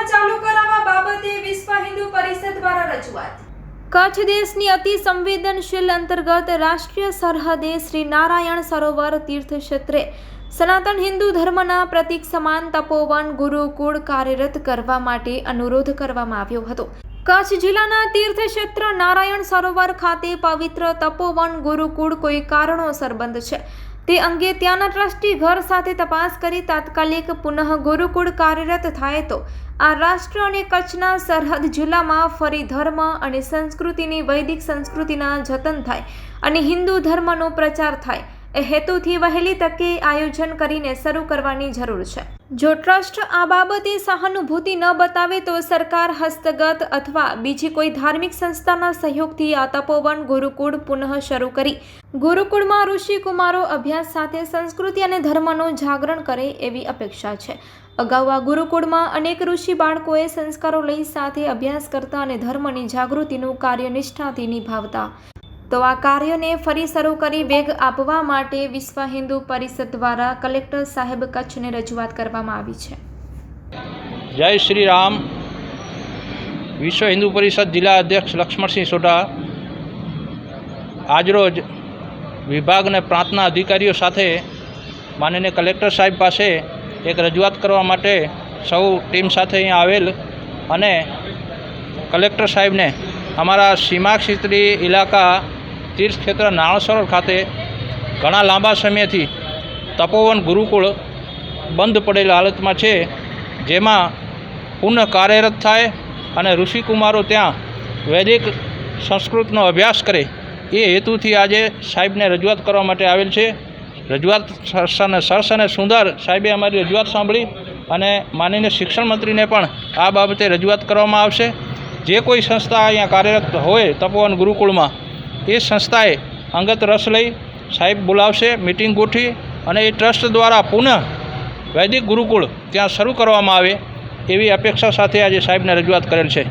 શાળા ચાલુ કરાવવા બાબતે વિશ્વ હિન્દુ પરિષદ દ્વારા રજૂઆત. કચ્છ દેશની અતિ સંવેદનશીલ અંતર્ગત રાષ્ટ્રીય સરહદે શ્રી નારાયણ સરોવર તીર્થક્ષેત્રે સનાતન હિન્દુ ધર્મના પ્રતીક સમાન તપોવન ગુરુકુળ કાર્યરત કરવા માટે અનુરોધ કરવામાં આવ્યો હતો. કચ્છ જિલ્લાના તીર્થ ક્ષેત્ર નારાયણ સરોવર ખાતે પવિત્ર તપોવન ગુરુકુળ કોઈ કારણોસર બંધ છે. તે અંગે ત્યાંના ટ્રસ્ટી ઘર સાથે તપાસ કરી તાત્કાલિક પુનઃ ગુરુકુળ કાર્યરત થાય તો આ રાષ્ટ્ર અને કચ્છના સરહદ જિલ્લામાં ફરી ધર્મ અને સંસ્કૃતિની વૈદિક સંસ્કૃતિના જતન થાય અને હિન્દુ ધર્મનો પ્રચાર થાય. એ હેતુથી વહેલી તકે આયોજન કરીને શરૂ કરવાની જરૂર છે. જો ટ્રસ્ટ આ બાબતે સહાનુભૂતિ ન બતાવે તો સરકાર હસ્તગત અથવા બીજી કોઈ ધાર્મિક સંસ્થાના સહયોગથી આ તપોવન ગુરુકુળ પુનઃ શરૂ કરી ગુરુકુળમાં ઋષિકુમારો અભ્યાસ સાથે સંસ્કૃતિ અને ધર્મનું જાગરણ કરે એવી અપેક્ષા છે. અગાઉ આ ગુરુકુળમાં અનેક ઋષિ બાળકોએ સંસ્કારો લઈ સાથે અભ્યાસ કરતા અને ધર્મની જાગૃતિનું કાર્ય નિષ્ઠાથી નિભાવતા તો આ કાર્યને ફરી શરૂ કરી વેગ આપવા માટે વિશ્વ હિન્દુ પરિષદ દ્વારા કલેક્ટર સાહેબ કચ્છને રજૂઆત કરવામાં આવી છે. જય શ્રી રામ. વિશ્વ હિન્દુ પરિષદ જિલ્લા અધ્યક્ષ લક્ષ્મણસિંહ સોઢા આજરોજ વિભાગ અને પ્રાંતના અધિકારીઓ સાથે માનનીય કલેક્ટર સાહેબ પાસે એક રજૂઆત કરવા માટે સૌ ટીમ સાથે અહીંયા આવેલ અને કલેક્ટર સાહેબને અમારા સીમા ક્ષેત્રી ઇલાકા તીર્થક્ષેત્ર નાણસરોવર ખાતે ઘણા લાંબા સમયથી તપોવન ગુરુકુળ બંધ પડેલ હાલતમાં છે, જેમાં પુનઃ કાર્યરત થાય અને ઋષિકુમારો ત્યાં વૈદિક સંસ્કૃતનો અભ્યાસ કરે. એ હેતુથી આજે સાહેબને રજૂઆત કરવા માટે આવેલ છે. રજૂઆત સરસ અને સરસ અને સુંદર સાહેબે અમારી રજૂઆત સાંભળી અને માનનીય શિક્ષણ મંત્રીને પણ આ બાબતે રજૂઆત કરવામાં આવશે. જે કોઈ સંસ્થા અહીંયા કાર્યરત હોય તપોવન ગુરુકુળમાં એ સંસ્થાએ અંગત રસ લઈ સાહેબ બોલાવશે મિટિંગ ગોઠવી અને એ ટ્રસ્ટ દ્વારા પુનઃ વૈદિક ગુરુકુળ ત્યાં શરૂ કરવામાં આવે એવી અપેક્ષા સાથે આજે સાહેબને રજૂઆત કરેલ છે.